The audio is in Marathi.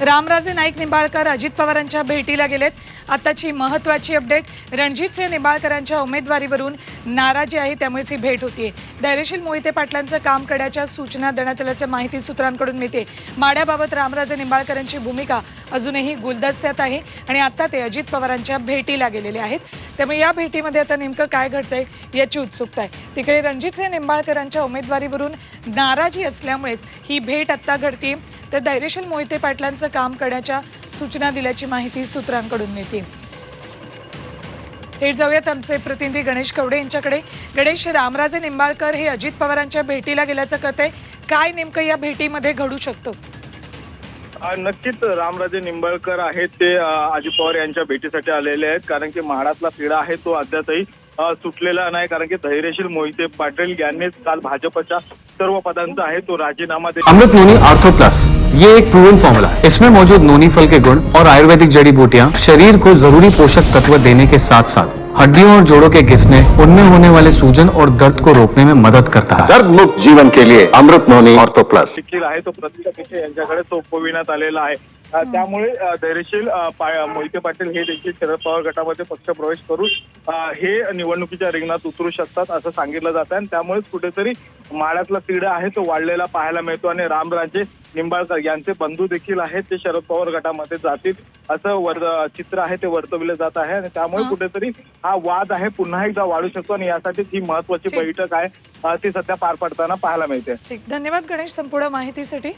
रामराजे नाईक निंबाळकर अजित पवारांच्या भेटीला गेलेत. आताची महत्त्वाची अपडेट रणजितसिंह निंबाळकरांच्या उमेदवारीवरून नाराजी आहे त्यामुळेच ही भेट होतीये. धैर्यशील मोहिते पाटलांचं काम करण्याच्या सूचना देण्यात आल्याच्या माहिती सूत्रांकडून मिळते. माड्याबाबत रामराजे निंबाळकरांची भूमिका अजूनही गुलदस्त्यात आहे आणि आता ते अजित पवारांच्या भेटीला गेलेले आहेत. त्यामुळे या भेटीमध्ये आता नेमकं काय घडतंय याची उत्सुकता आहे. तिकडे रणजितसिंह निंबाळकरांच्या उमेदवारीवरून नाराजी असल्यामुळेच ही भेट आत्ता घडते तर धैर्यशील मोहिते पाटलांचं काम करण्याच्या सूचना दिल्याची माहिती सूत्रांकडून मिळते. थेट जाऊयात आमचे प्रतिनिधी गणेश कवडे यांच्याकडे. गणेश रामराजे निंबाळकर हे अजित पवारांच्या भेटीला गेल्याचं कळत आहे काय नेमकं या भेटीमध्ये घडू शकतं? नक्कीच रामराजे निंबाळकर आहेत ते अजित पवार यांच्या भेटीसाठी आलेले आहेत. कारण की म्हाडातला पिढा आहे तो अद्यापही सुटलेला नाही. कारण की धैर्यशील मोहिते पाटील यांनीच काल भाजपच्या सर्व पदांचा आहे तो राजीनामा दे अमृत नोनी आर्थो प्लस ये एक प्रूवन फॉर्मूला है। इसमें मौजूद नोनी फल के गुण और आयुर्वेदिक जड़ी बूटियाँ शरीर को जरूरी पोषक तत्व देने के साथ साथ हड्डियों और जोड़ों के घिसने उनमें होने वाले सूजन और दर्द को रोकने में मदद करता है। दर्द मुक्त जीवन के लिए अमृत नोनी ऑर्थो प्लस। देखील आहे तो प्रतीक्षा पेशे यांच्याकडे सोपविण्यात आलेला आहे. अ, त्यामुळे अ, धैर्यशील अ, पा- मोहिते पाटील हे देखील शरद पवार गटामध्ये पक्ष प्रवेश करून अ, हे निवडणुकीच्या रिंगणात उतरू शकतात असं सांगितलं जातं आणि त्यामुळेच कुठेतरी माळ्यातला तिढा आहे तो वाढलेला पाहायला मिळतो. आणि रामराजे निंबाळकर यांचे बंधू देखील आहेत ते शरद पवार गटामध्ये जातील असं वर चित्र आहे ते वर्तवलं जात आहे. आणि त्यामुळे कुठेतरी हा वाद आहे पुन्हा एकदा वाढू शकतो. आणि यासाठीच ही महत्वाची ठीक. बैठक आहे ती सध्या पार पडताना पाहायला मिळते. धन्यवाद गणेश संपूर्ण माहितीसाठी.